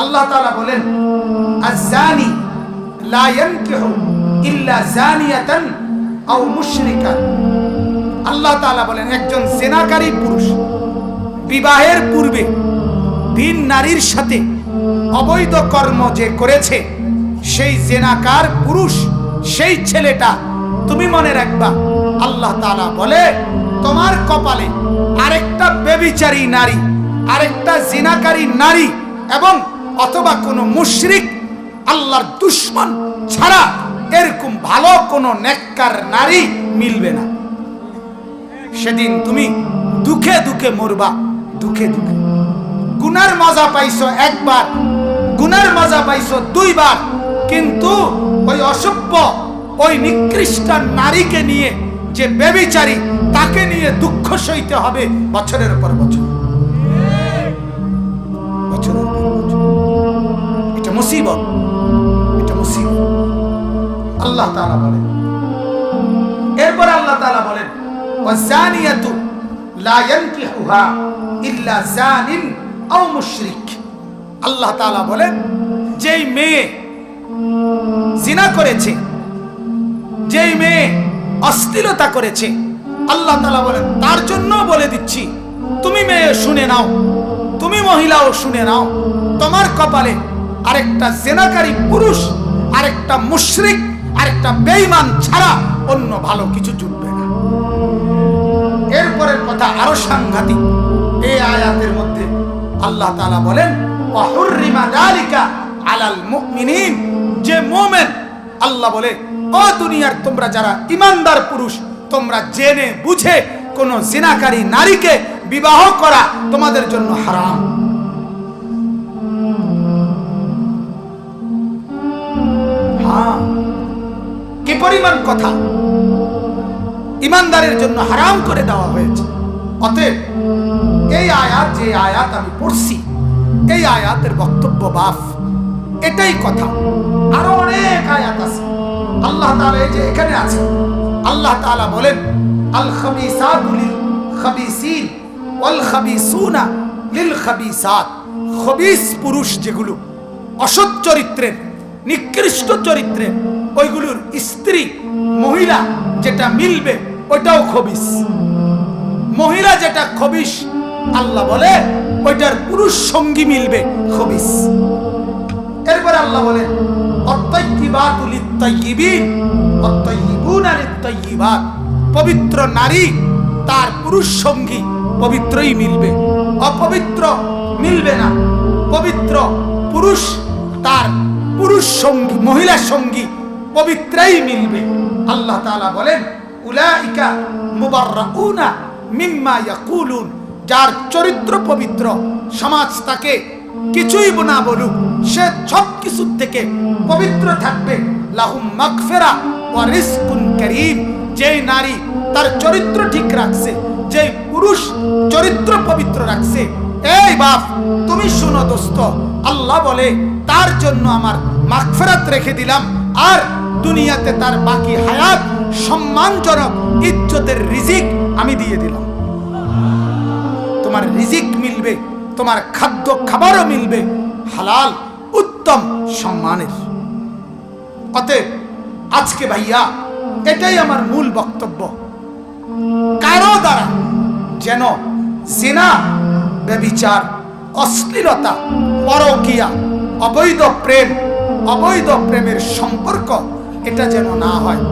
আল্লাহ তাআলা বলেন, আজ-জানি লা ইয়ানকিহু ইল্লা জানিয়াতান আও আল্লাহ তাআলা বলেন, একজন জেনাকারী পুরুষ বিবাহের পূর্বে ভিন নারীর সাথে অবৈধ কর্ম যে করেছে, সেই জেনাকার পুরুষ, সেই ছেলেটা, তুমি মনে রাখবা, আল্লাহ তাআলা বলে, তোমার কপালে আরেকটা বেবিচারী নারী, আরেকটা জিনাকারী নারী এবং অথবা কোনো মুশরিক আল্লাহর দুশ্মন ছাড়া এরকম ভালো কোনো নেককার নারী মিলবে না। সেদিন তুমি দুঃখে দুঃখে মরবা, দুঃখে দুঃখে। গুনার মজা পাইছো একবার, গুনার মজা পাইছো দুইবার, কিন্তু ওই অসভ্য, ওই নিকৃষ্ট নারীকে নিয়ে যে বেবিচারী তাকে নিয়ে দুঃখ সইতে হবে বছরের পর বছর। আল্লাহ তাআলা বলেন। এরপর আল্লাহ তাআলা বলেন আল্লাহ বলেন, যেই মেয়ে জিনা করেছে, যেই মেয়ে করেছে, আল্লাহ তাআলা বলেন, তার জন্য বলে দিচ্ছি, তুমি মেয়ে শুনে নাও, তুমি মহিলাও শুনে নাও। তোমার কপালে আরেকটা জেনাকারী পুরুষ, আরেকটা মুশরিক আরেকটা বেঈমান ছাড়া অন্য ভালো কিছু জুটবে না। এরপরের কথা আরও সাংঘাতিক। এই আয়াতের মধ্যে আল্লাহ তাআলা বলেন ওয়াহুররিমা যালিকা আলাল মুমিনিন। যে মুমিন, আল্লাহ বলে ও দুনিয়ার তোমরা যারা ইমানদার পুরুষ, তোমরা জেনে বুঝে কোন জিনাকারী নারীকে বিবাহ করা তোমাদের জন্য হারাম। পরিমাণ কথা ইমানদারের জন্য হারাম করে দেওয়া হয়েছে। অতএব এই আয়াত, যে আয়াত আমি পড়ছি, এই আয়াতের বক্তব্য বাফ। এটাই কথা। আরও অনেক আয়াত আছে। আল্লাহ তাআলা এই যে এখানে আছে। আল্লাহ তাআলা বলেন, আল খাবিসাতু লিল খাবিসিন ওয়াল খাবিসুনা লিল খাবিসাত। খবিস পুরুষ যেগুলো, অসৎ চরিত্রের, নিকৃষ্ট চরিত্রের ওইগুলোর স্ত্রী, মহিলা যেটা মিলবে, ওইটাও খবিস মহিলা যেটা খবিস আল্লাহ বলে, ওইটার পুরুষ সঙ্গী মিলবে খবিস এরপরে আল্লাহ লিত্তাইয়িবাত পবিত্র নারী, তার পুরুষ সঙ্গী পবিত্রই মিলবে। অপবিত্র মিলবে না। পবিত্র পুরুষ, তার পুরুষ সঙ্গী, মহিলা সঙ্গী পবিত্রই মিলবে। আল্লাহ তাআলা বলেন, উলাইকা মুবাররাউনা মিম্মা ইয়াকুলুন যার চরিত্র পবিত্র, সমাজ তাকে কিছুই না বলুক, সে সব কিছু থেকে পবিত্র থাকবে। লাহুম মাগফিরা ওয়া রিজকুন কারীম, যেই নারী তার চরিত্র ঠিক রাখছে, যেই পুরুষ চরিত্র পবিত্র রাখছে। এই বাপ, তুমি শুনো দোস্ত, আল্লাহ বলে, তার জন্য আমার মাগফিরাত রেখে দিলাম, আর দুনিয়াতে তার বাকি হায়াত, সম্মানজনক, ইজ্জতের রিজিক আমি দিয়ে দিলাম। তোমার রিজিক মিলবে, তোমার খাদ্য খাবারও মিলবে, হালাল, উত্তম সম্মানের। অতএব আজকে ভাইয়া, এটাই আমার মূল বক্তব্য। কারও দ্বারা যেন জিনা ব্যবিচার অশ্লীলতা, পরকিয়া, অবৈধ প্রেম, অবৈধ প্রেমের সম্পর্ক এটা যেন না হয়।